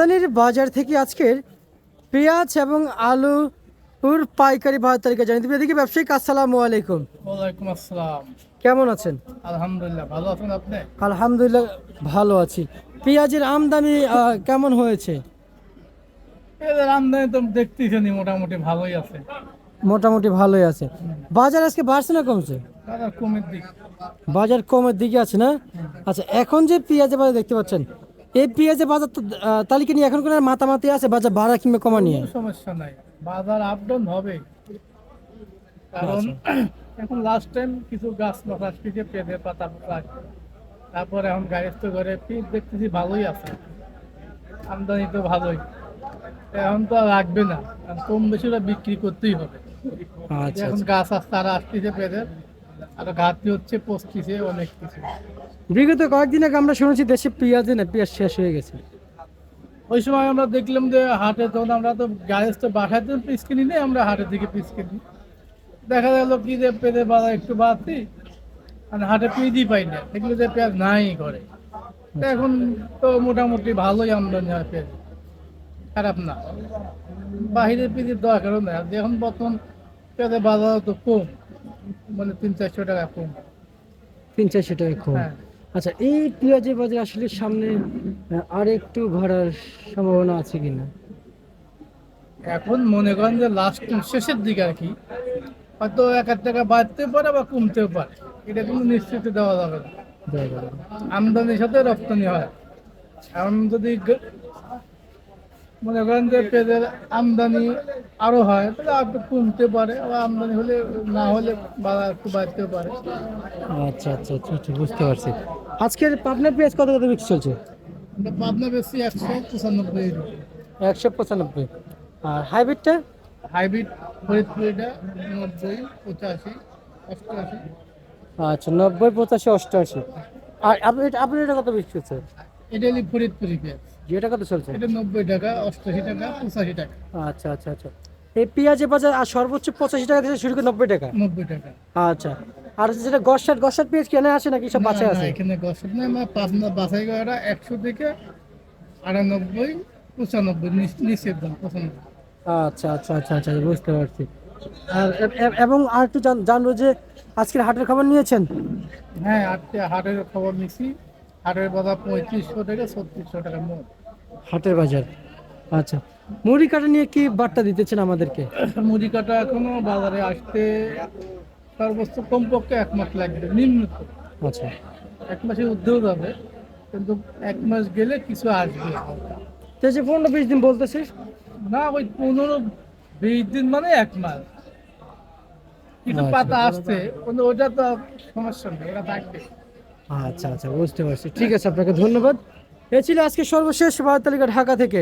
আমদানির বাজার থেকে আজকের পেঁয়াজ এবং আলুর পাইকারি বাজার তালিকা জানিয়ে দেবে। এদিকে ব্যবসায়িক আসসালামু আলাইকুম। ওয়ালাইকুম আসসালাম। কেমন আছেন? আলহামদুলিল্লাহ ভালো আছেন আপনি? আলহামদুলিল্লাহ ভালো আছি। পেঁয়াজের আমদানি কেমন হয়েছে? এদের আমদানি তো দেখতেছেনি মোটামুটি ভালোই আছে। মোটামুটি ভালোই আছে। বাজার আজকে বাড়ছে না কমছে? কমের দিক। বাজার কমের দিকে আছে না? আচ্ছা এখন যে পেঁয়াজের বাজার দেখতে পাচ্ছেন এই পেঁয়াজের বাজার তালিকা নিয়ে এখন কোনো মাতামাতি আছে? বাজার বাড়া কিংবা কমা নিয়ে? সমস্যা নাই। বাজার আপ ডাউন হবে। কারণ এখন লাস্ট টাইম কিছু গাছ নটাস পিছিয়ে পেঁপে পাতা তারপরে এখন গাড়িস্থ করে পিস দেখতেছি ভালোই আছে। আমদানি তো ভালোই। এখন তো আর রাখবে না। কম বেশি বিক্রি করতেই হবে। আচ্ছা এখন গাছ আসতে আর আসতেছে পেঁপে আর ঘাটতি হচ্ছে পচতিছে অনেক কিছু। বিগত কয়েকদিন আগে আমরা শুনেছি দেশে পেঁয়াজে না পেঁয়াজ শেষ হয়ে গেছে। ওই সময় আমরা দেখলাম যে হাটে তখন আমরা তো গ্যারেজ তো বাসাতে পিস কিনি নেই আমরা হাটের দিকে পিস কিনি। দেখা গেল কি যে পেঁয়াজের বাজার একটু বাড়তি আর হাটে পেঁয়াজই পাই না এগুলো যে পেঁয়াজ নাই করে এখন তো মোটামুটি ভালোই আমদানি হয় পেঁয়াজ। খারাপ না। বাহিরের পেঁয়াজের দরকারও নেই। এখন বর্তমান পেঁয়াজের বাজার তো কম। মানে তিন চারশো টাকা কম। তিন চারশো টাকা কম। হ্যাঁ। আচ্ছা এই পেঁয়াজের বাজার আসলে সামনে আর একটু ঘোরার সম্ভাবনা আছে কিনা? এখন মনে করেন যে লাস্ট শেষের দিকে আর কি। হয়তো এক এক টাকা বাড়তে পারে বা কমতেও পারে। এটা কিন্তু নিশ্চিত দেওয়া যাবে না। আমদানির সাথে রপ্তানি হয়। এখন যদি মনে করেন যে পেঁয়াজের আমদানি আরও হয় তাহলে আর একটু কমতে পারে আবার আমদানি হলে না হলে বাজার একটু বাড়তেও পারে। আচ্ছা আচ্ছা আচ্ছা আচ্ছা, বুঝতে পারছি। আজকের পাবনার পেঁয়াজ কত কত বিক্রি চলছে? পাবনা বেশি একশো পঁচানব্বই। একশো পঁচানব্বই। আর হাইব্রিডটা? হাইব্রিড ফরিদপুর এটা নব্বই পঁচাশি অষ্টআশি। আচ্ছা নব্বই পঁচাশি অষ্টআশি। আর আপনি আপনি এটা কত বিক্রি হচ্ছে এটা হলি ফরিদপুরি পেঁয়াজ। যেটা কত চলছে? এটা নব্বই টাকা অষ্টআশি টাকা পঁচাশি টাকা। আচ্ছা আচ্ছা আচ্ছা। এই পেঁয়াজের বাজার আর সর্বোচ্চ পঁচাশি টাকা থেকে শুরু করে নব্বই টাকা? নব্বই টাকা। আচ্ছা। আর যেটা গসাট গসাট পেঁয়াজ কেনে আসে নাকি সব বাছাই আছে? না, এখানে গসব নেই আমার পাবনা বাছাই করাটা একশো থেকে আটানব্বই পঁচানব্বই নিচ- নিচের দাম পঁচানব্বই। আচ্ছা আচ্ছা আচ্ছা আচ্ছা বুঝতে পারছি। আর এবং আর একটু জান- জানব যে আজকের হাটের খবর নিয়েছেন? হ্যাঁ আটটা হাটের খবর নিছি হাটের বাজার পঁয়ত্রিশশো থেকে ছত্রিশশো টাকা মোট। হাটের বাজার। আচ্ছা মুড়ি কাটা নিয়ে কি বার্তা দিতেছেন আমাদেরকে? মুড়ি কাটা এখনও বাজারে আসতে সর্বোচ্চ কমপক্ষে এক মাস লাগবে নিম্ন আচ্ছা। এক মাসের ঊর্ধ্বেও যাবে কিন্তু এক মাস গেলে কিছু আসবে। তো যে পনেরো বিশ দিন বলতেছে? না ওই পনেরো বিশ দিন মানে এক মাস। কিছু আচ্ছা। পাতা আসছে কিন্তু ওটা তো সমস্যা নেই ওটা থাকবে আচ্ছা আচ্ছা বুঝতে পারছি। ঠিক আছে, আপনাকে ধন্যবাদ। এ ছিল আজকে সর্বশেষ বাজার তালিকা ঢাকা থেকে।